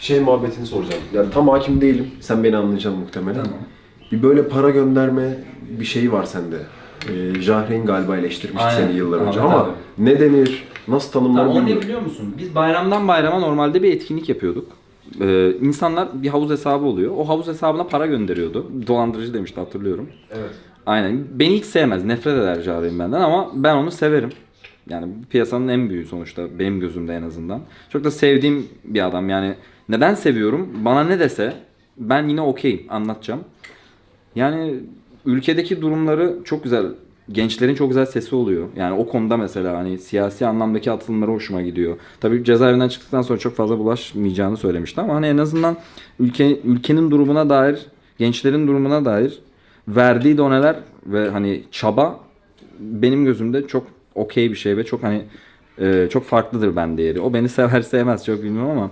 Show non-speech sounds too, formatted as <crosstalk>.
Şey muhabbetini soracağım. Yani tam hakim değilim. Sen beni anlayacaksın muhtemelen. Tamam. Bir böyle para gönderme bir şeyi var sende. Ee, Jahreyn galiba eleştirmişti Aynen. seni yıllar önce Ahmet ama abi. ne denir, nasıl tanımlar Tamam, o ne bilmiyorum. biliyor musun? Biz bayramdan bayrama normalde bir etkinlik yapıyorduk. Ee, insanlar bir havuz hesabı oluyor. O havuz hesabına para gönderiyordu. Dolandırıcı demişti hatırlıyorum. Evet. Aynen. Beni hiç sevmez. Nefret eder Jahreyn benden ama ben onu severim. Yani piyasanın en büyüğü sonuçta benim gözümde en azından. Çok da sevdiğim bir adam yani. Neden seviyorum? Bana ne dese ben yine okeyim anlatacağım. Yani ülkedeki durumları çok güzel. Gençlerin çok güzel sesi oluyor. Yani o konuda mesela hani siyasi anlamdaki atılımları hoşuma gidiyor. Tabii cezaevinden çıktıktan sonra çok fazla bulaşmayacağını söylemişti ama hani en azından ülke ülkenin durumuna dair, gençlerin durumuna dair verdiği doneler ve hani çaba benim gözümde çok okey bir şey ve çok hani e, çok farklıdır ben değeri. O beni <laughs> sever sevmez çok bilmiyorum ama